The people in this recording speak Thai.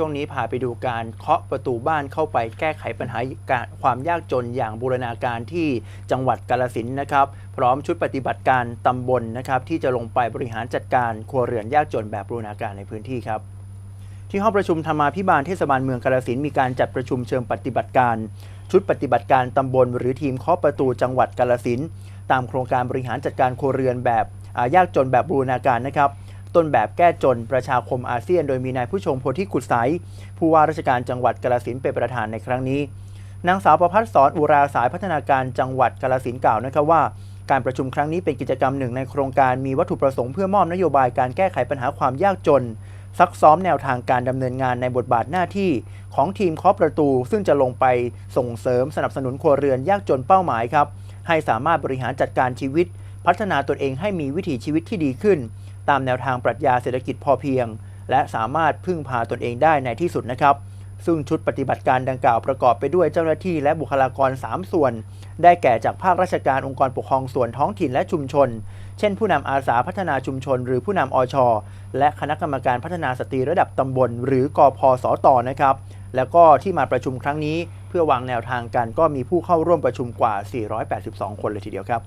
ช่วงนี้พาไปดูการเคาะประตูบ้านเข้าไปแก้ไขปัญหาการความยากจนอย่างบูรณาการที่จังหวัดกาลสินนะครับ พร้อมชุดปฏิบัติการตำบลนะครับ ที่จะลงไปบริหารจัดการครัวเรือนยากจนแบบบูรณาการในพื้นที่ครับที่ห้องประชุมธรรมาภิบาลเทศบาลเมืองกาลสินมีการจัดประชุมเชิงปฏิบัติการ ชุดปฏิบัติการตำบล หรือทีมเคาะประตูจังหวัดกาลสินตามโครงการบริหารจัดการครัวเรือนแบบยากจนแบบบูรณาการนะครับ ต้นแบบแก้จนประชาคมอาเซียน โดยมีนายผู้ชงโพธิกุศไสผู้ว่าราชการจังหวัดกาลสินเป็นประธานในครั้งนี้นางสาวประพัฒสอนอุราสายพัฒนาการจังหวัดกาลสินกล่าวนะครับว่า การประชุมครั้งนี้เป็นกิจกรรมหนึ่งในโครงการมีวัตถุประสงค์เพื่อมอบนโยบายการแก้ไขปัญหาความยากจน ซักซ้อมแนวทางการดำเนินงานในบทบาทหน้าที่ ของทีมเคาะประตู ซึ่งจะลงไปส่งเสริมสนับสนุนครัวเรือนยากจนเป้าหมายครับให้สามารถบริหารจัดการชีวิต พัฒนาตนเองให้มีวิถีชีวิตที่ดีขึ้น ตามแนวทางปรัชญาเศรษฐกิจพอเพียง และสามารถพึ่งพาตนเองได้ในที่สุดนะครับ ซึ่งชุดปฏิบัติการดังกล่าวประกอบไปด้วยเจ้าหน้าที่และบุคลากร 3 ส่วน ได้แก่จากภาคราชการองค์กรปกครองส่วนท้องถิ่นและชุมชน เช่น ผู้นำอาสาพัฒนาชุมชน หรือผู้นำอชและคณะกรรมการพัฒนาสตรีระดับตำบล หรือกพสตนะครับแล้วก็ที่มาประชุมครั้งนี้ เพื่อวางแนวทางกันก็มีผู้เข้าร่วมประชุมกว่า 482 คนเลยทีเดียวครับ